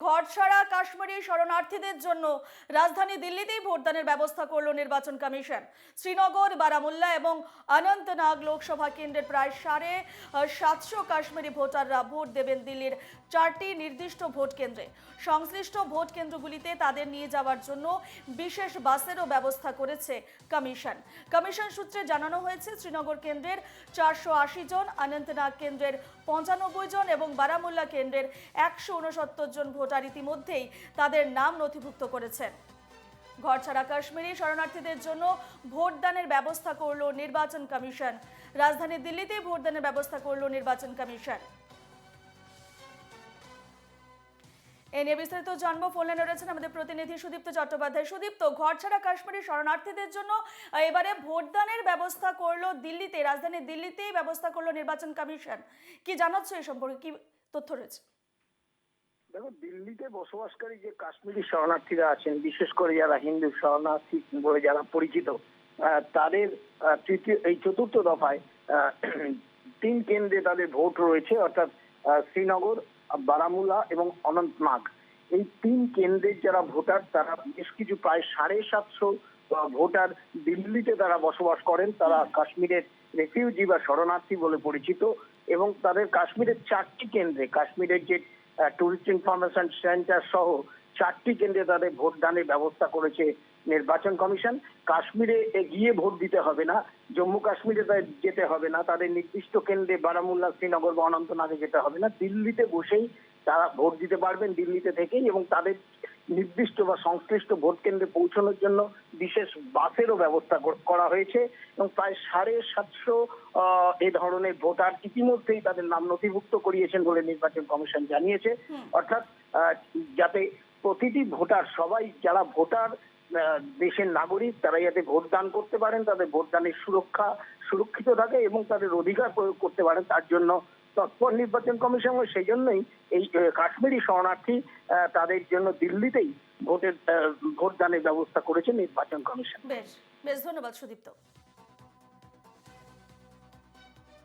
ঘর ছাড়া কাশ্মীরি শরণার্থীদের জন্য রাজধানী দিল্লিতেই ভোটদানের ব্যবস্থা করল নির্বাচন কমিশন। শ্রীনগর, বারামুল্লা এবং অনন্তনাগ লোকসভা কেন্দ্রের প্রায় সাড়ে সাতশো কাশ্মীরি ভোটাররা ভোট দেবেন দিল্লির চারটি নির্দিষ্ট ভোট কেন্দ্রে। সংশ্লিষ্ট ভোট কেন্দ্রগুলিতে তাদের নিয়ে যাওয়ার জন্য বিশেষ বাসেরও ব্যবস্থা করেছে কমিশন। কমিশন সূত্রে জানানো হয়েছে, শ্রীনগর কেন্দ্রের চারশো আশি জন, অনন্তনাগ কেন্দ্রের পঞ্চানব্বই জন এবং বারামুল্লা কেন্দ্রের একশো উনসত্তর জন ভোটার ইতিমধ্যেই তাদের নাম নথিভুক্ত করেছেন ঘর ছাড়া কাশ্মীরি শরণার্থীদের জন্য ভোটদানের ব্যবস্থা করল নির্বাচন কমিশন। রাজধানী দিল্লিতে ভোটদানের ব্যবস্থা করল নির্বাচন কমিশন। এ নিয়ে বিস্তারিত জন্ম ফোন লাইনে রয়েছেন আমাদের প্রতিনিধি সুদীপ্ত চট্টোপাধ্যায়। সুদীপ্ত ঘর ছাড়া কাশ্মীরি শরণার্থীদের জন্য এবারে ভোটদানের ব্যবস্থা করল দিল্লিতে, রাজধানী দিল্লিতেই ব্যবস্থা করল নির্বাচন কমিশন। কি জানাচ্ছ এই সম্পর্কে? কি তথ্য রয়েছে? দেখো দিল্লিতে বসবাসকারী যে কাশ্মীরি শরণার্থীরা আছেন বিশেষ করে যারা হিন্দু শরণার্থী বলে যারা পরিচিত তাদের তৃতীয় এই চতুর্থ দফায় তিন কেন্দ্রে তাদের ভোট রয়েছে অর্থাৎ শ্রীনগর বারামুলা এবং অনন্তনাগ। এই তিন কেন্দ্রের যারা ভোটার তারা বেশ কিছু প্রায় সাড়ে সাতশো ভোটার দিল্লিতে তারা বসবাস করেন। তারা কাশ্মীরের রেফিউজি বা শরণার্থী বলে পরিচিত এবং তাদের কাশ্মীরের চারটি কেন্দ্রে কাশ্মীরের যে টুরিস্ট ইনফরমেশন সেন্টার সহ চারটি কেন্দ্রে তাদের ভোটদানের ব্যবস্থা করেছে নির্বাচন কমিশন। কাশ্মীরে গিয়ে ভোট দিতে হবে না, জম্মু কাশ্মীরে যেতে হবে না, তাদের নির্দিষ্ট কেন্দ্রে বারামুল্লা শ্রীনগর বা অনন্তনাগে যেতে হবে না। দিল্লিতে বসেই তারা ভোট দিতে পারবেন, দিল্লিতে থেকেই এবং তাদের নির্দিষ্ট বা সংশ্লিষ্ট ভোট কেন্দ্রে পৌঁছানোর জন্য বিশেষ বাসেরও ব্যবস্থা করা হয়েছে এবং প্রায় সাড়ে সাতশো এ ধরনের ভোটার ইতিমধ্যেই তাদের নাম নথিভুক্ত করিয়েছেন বলে নির্বাচন কমিশন জানিয়েছে। অর্থাৎ যাতে প্রতিটি ভোটার সবাই যারা ভোটার দেশের নাগরিক তারা যাতে ভোটদান করতে পারেন তাদের ভোটদানের সুরক্ষা সুরক্ষিত থাকে এবং তাদের অধিকার প্রয়োগ করতে পারেন তার জন্য তৎপর নির্বাচন কমিশন, সেই জন্যই এই কাশ্মীরি শরণার্থী তাদের জন্য দিল্লিতেই ভোটের ভোটদানের ব্যবস্থা করেছে নির্বাচন কমিশন। বেশ বেশ, ধন্যবাদ সুদীপ্ত।